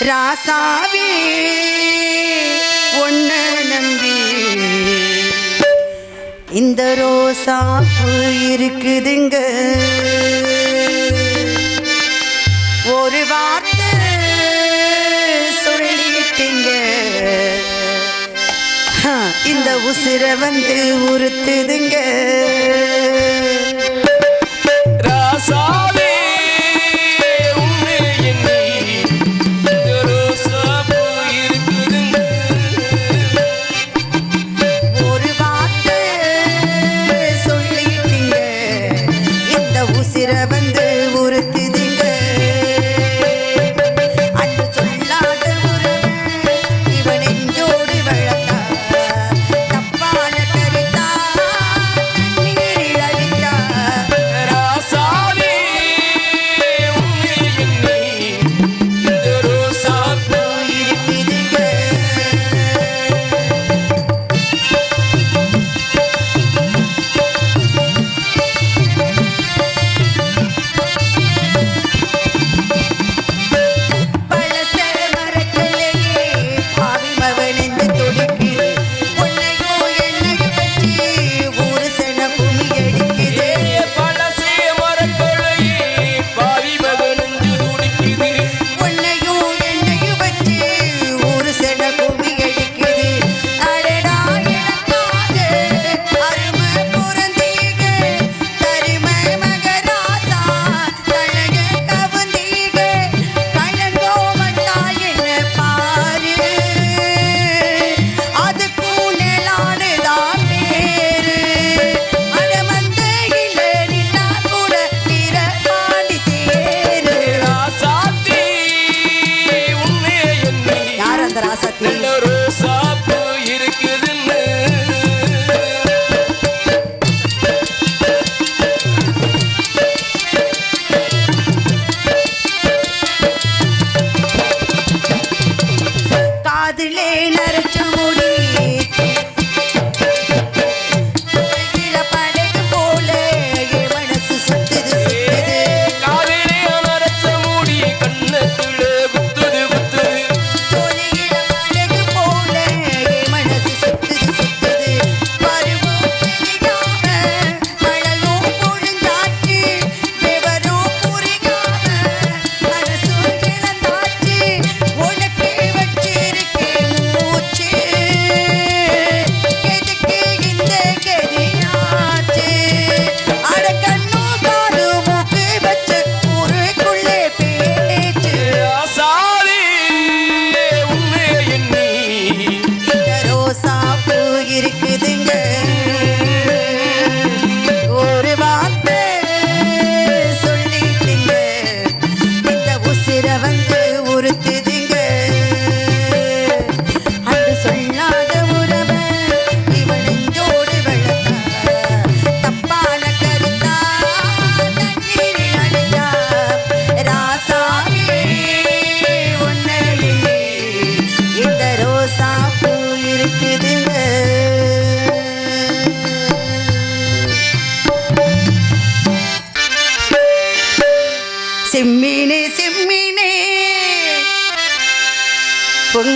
ராசாவே ஒன்ன நம்பி. இந்த ரோசா இருக்குதுங்க. ஒரு வார்த்தை சொல்லிட்டீங்க. இந்த உசிர வந்து உறுத்துதுங்க.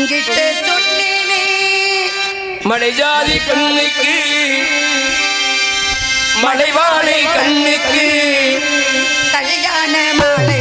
உன்கிட்ட சொன்னேனே. மலைஜாதி கண்ணுக்கு மலைவாழை கண்ணுக்கு. கல்யாண மாலை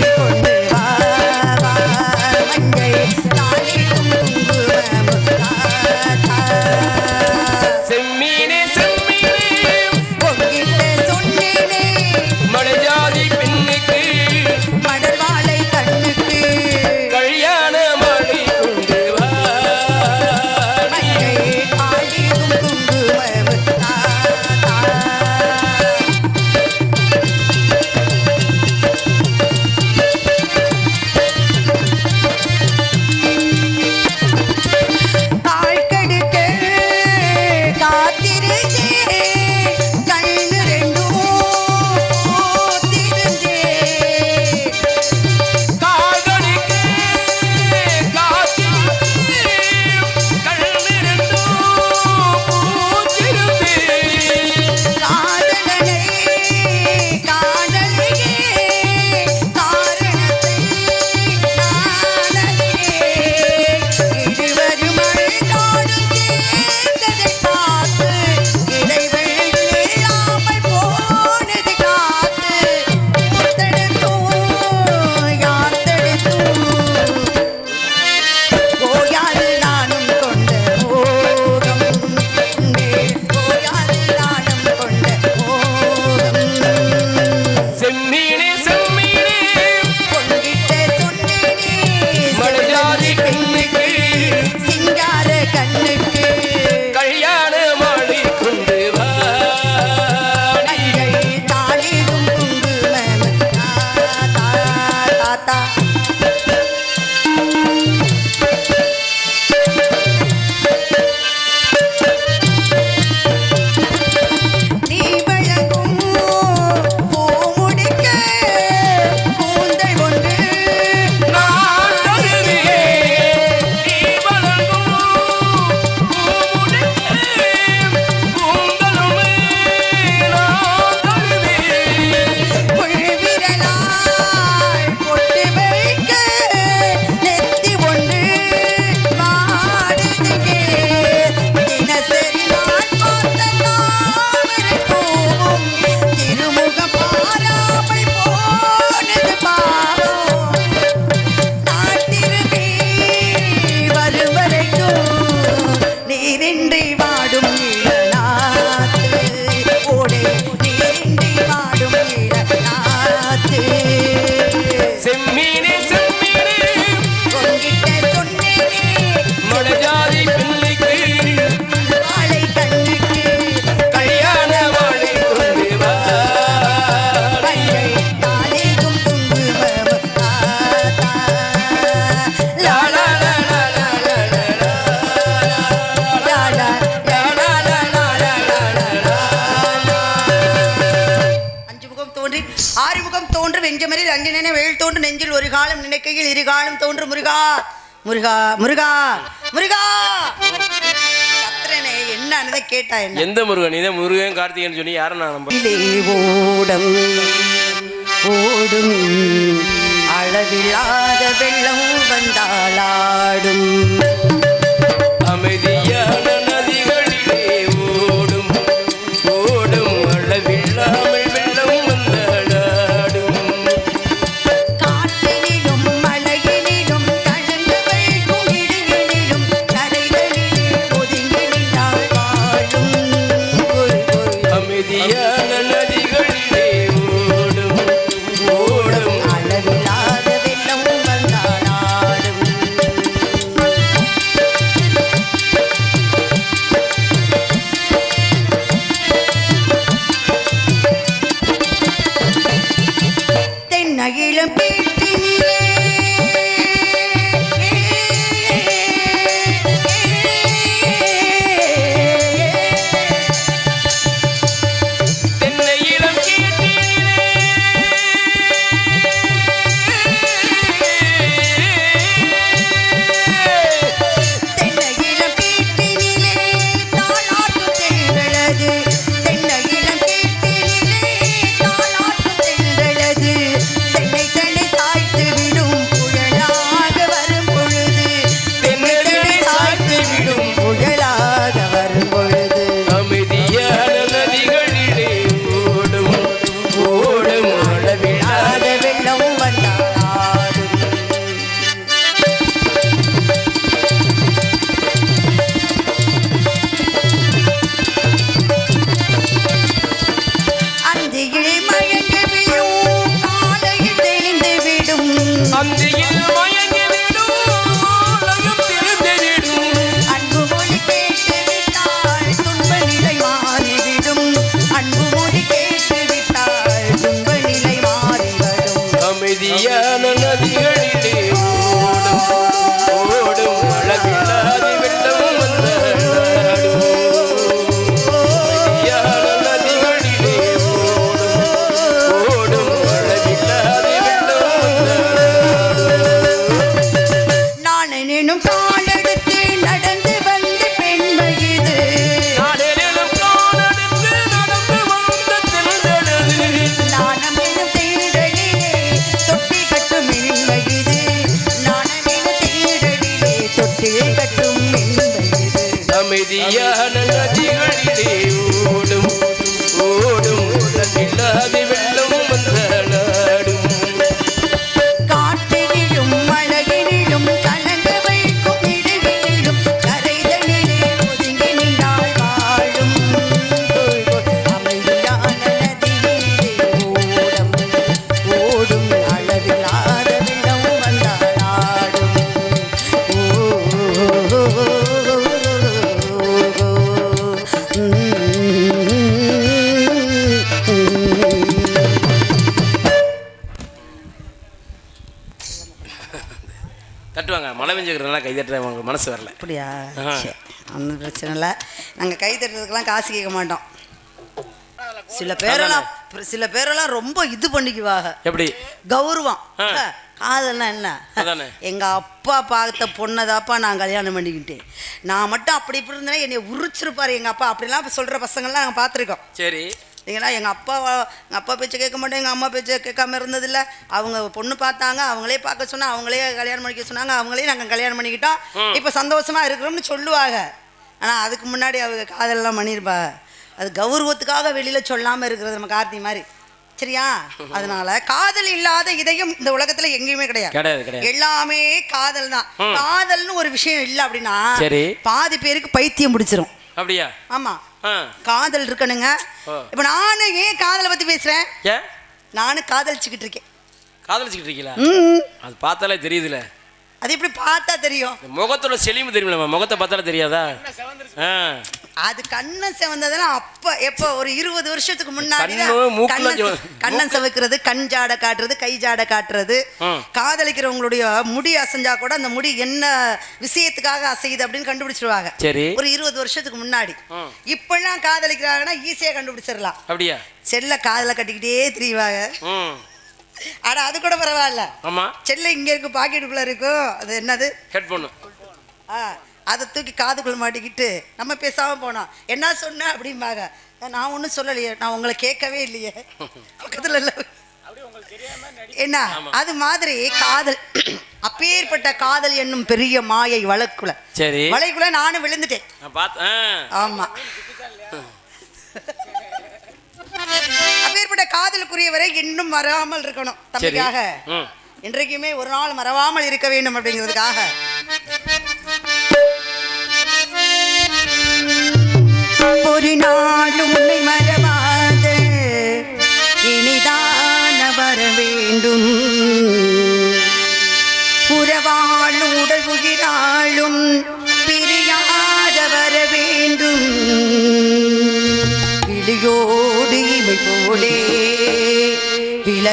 দাতা அங்கனே வெயில் தோன்று நெஞ்சில் ஒரு காலம் நினைக்கையில் இரு காலம் தோன்று முருகா முருகா முருகா முருகா. என்னன்னு கேட்டா என்ன? எந்த முருகன்? இதே முருகன் கார்த்திகன் சொல்லி யாரும் நான் நம்ப? ஓடம் ஓடும். அளவில்லாத வெள்ளம் வந்தாலாடும் அமைதியான மனசு வரல. அப்படியா. சரி ஒன்றும் பிரச்சனை இல்லை. நாங்கள் கை தட்டுறதுக்கெல்லாம் காசு கேட்க மாட்டோம். சில பேரெல்லாம் சில பேரெல்லாம் ரொம்ப இது பண்ணிக்குவாங்க. எப்படி? கௌரவம். காதல்னா என்ன? அதானே. எங்க அப்பா பார்த்த பொண்ணதாப்பா நான் கல்யாணம் பண்ணிக்கிட்டேன். நான் மட்டும் அப்படி இப்படி இருந்தேன்னா என்னை உரிச்சிருப்பாரு எங்க அப்பா. அப்படிலாம் சொல்ற பசங்கள்லாம் நாங்கள் பார்த்துருக்கோம். சரி. ஏன்னா எங்கள் அப்பா எங்கள் அப்பா பேச்சை கேட்க மாட்டேன் எங்கள் அம்மா பேச்சை கேட்காம இருந்ததில்ல. அவங்க பொண்ணு பார்த்தாங்க அவங்களே பார்க்க சொன்னா அவங்களே கல்யாணம் பண்ணிக்க சொன்னாங்க அவங்களே நாங்கள் கல்யாணம் பண்ணிக்கிட்டோம். இப்போ சந்தோஷமா இருக்கிறோம்னு சொல்லுவாங்க. ஆனால் அதுக்கு முன்னாடி அவங்க காதலெல்லாம் பண்ணியிருப்பாங்க அது கௌரவத்துக்காக வெளியில சொல்லாமல் இருக்கிறது நம்ம கார்த்தி மாதிரி. சரியா? அதனால காதல் இல்லாத இதயம் இந்த உலகத்துல எங்கேயுமே கிடையாது. எல்லாமே காதல் தான். காதல்னு ஒரு விஷயம் இல்லை அப்படின்னா. பாதி பேருக்கு பைத்தியம் பிடிச்சிரும். அப்படியா? ஆமா. காதல் இருக்கணுங்க. இப்போ நானும் ஏன் காதலை பத்தி பேசுறேன்? ஏன்? நானும் காதலிச்சுக்கிட்டு இருக்கேன். காதலிச்சுக்கிட்டு இருக்கீங்களா? அது பார்த்தாலே தெரியுதுல. அது எப்படி பார்த்தா தெரியும்? முகத்தோட செழிவு தெரியுமில்ல முகத்தை பார்த்தாலே தெரியாதா? அது கண்ணன் செவந்ததெல்லாம் அப்ப எப்போ ஒரு இருபது வருஷத்துக்கு முன்னாடி கண்ணன் செவக்கிறது கண் ஜாடை காட்டுறது கை ஜாடை காட்டுறது. காதலிக்கிறவங்களுடைய முடி அசைஞ்சா கூட அந்த முடி என்ன விஷயத்துக்காக அசையுது அப்படின்னு கண்டுபிடிச்சிருவாங்க. சரி. ஒரு இருபது வருஷத்துக்கு முன்னாடி. இப்பெல்லாம் காதலிக்கிறாங்கன்னா ஈஸியா கண்டுபிடிச்சிடலாம். அப்படியா? செல்ல காதல கட்டிக்கிட்டே திரிவாங்க ம். ஆனா அது கூட பரவாயில்ல. ஆமா. செல்ல இங்க இருக்கு பாக்கெட்டுக்குள்ள இருக்கும் அது என்னது? ஹெட் பொண்ணு ஆ அதை தூக்கி காதுக்குள்ள மாட்டிக்கிட்டு நம்ம பேசாம போனோம் என்ன சொன்ன அப்படிம்பாங்க. நான் ஒன்றும் சொல்லலையே. நான் உங்களை கேட்கவே இல்லையே. பக்கத்துல இல்ல. என்ன? அது மாதிரி காதல். அப்பேற்பட்ட காதல் என்னும் பெரிய மாயை வழக்குல. சரி. வலைக்குள்ள நானும் விழுந்துட்டேன். ஆமா. அப்பேற்பட்ட காதலுக்குரியவரை இன்னும் மறாமல் இருக்கணும் தம்பிக்காக. இன்றைக்குமே ஒரு நாள் மறவாமல் இருக்க வேண்டும் அப்படிங்கிறதுக்காக. ஒரு நாள் உன்னை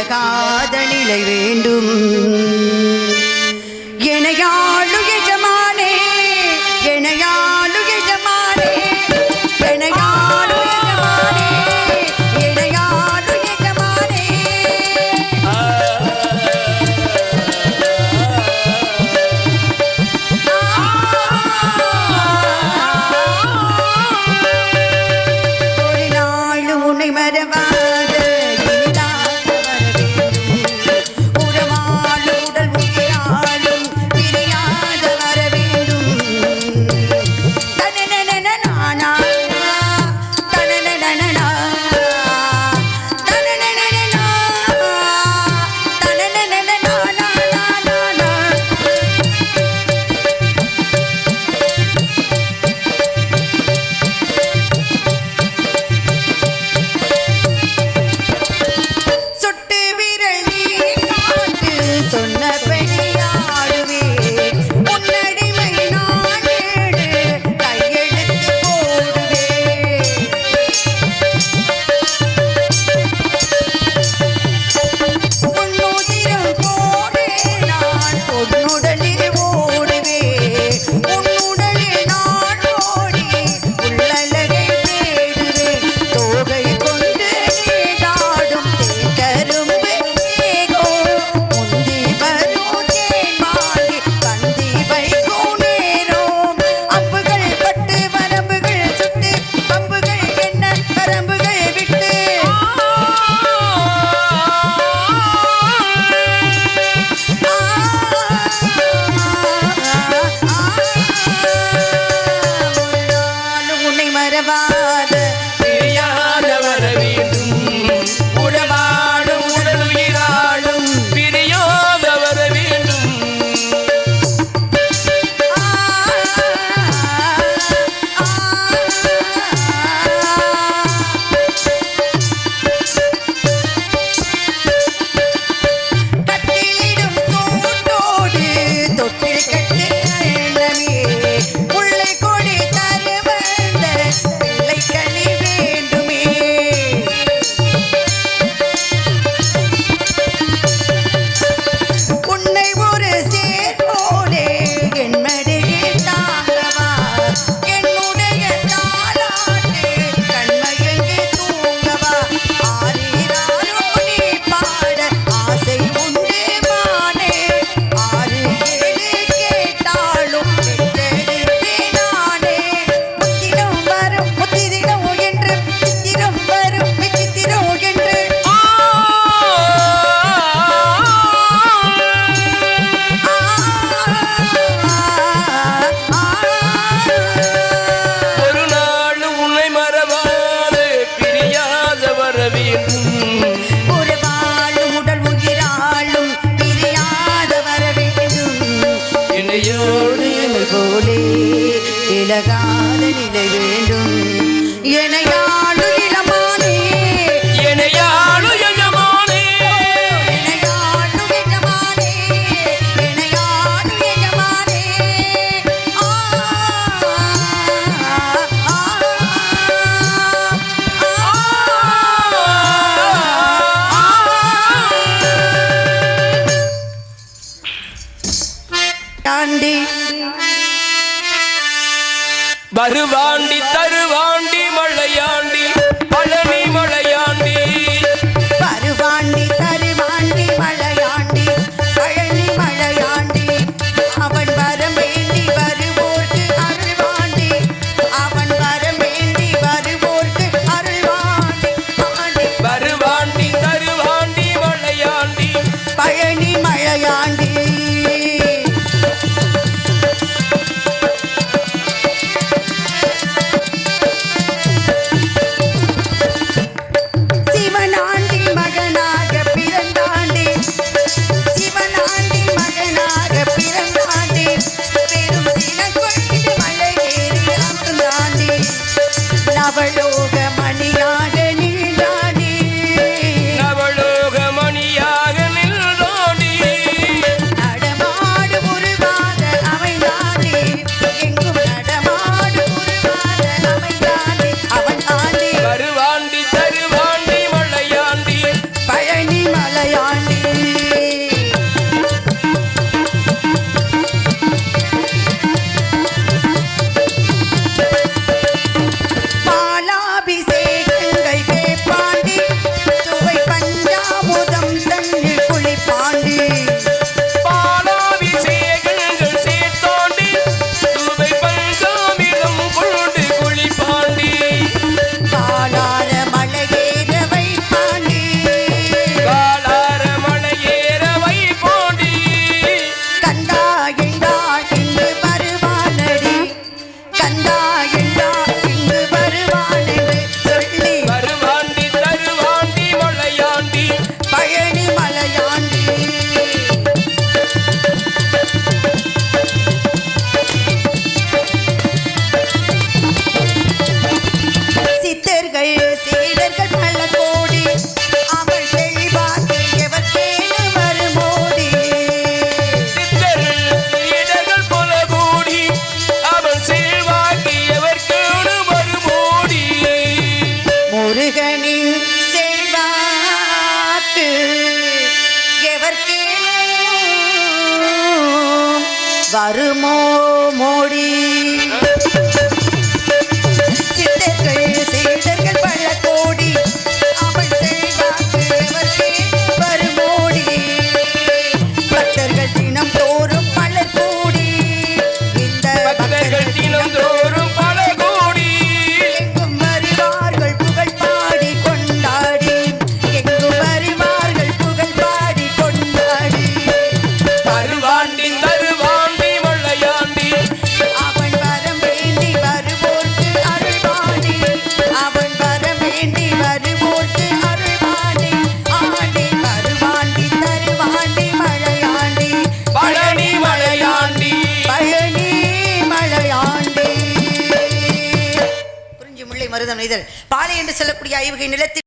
காதலிலை வேண்டும். காதலிட வேண்டும். எனையா நவலோக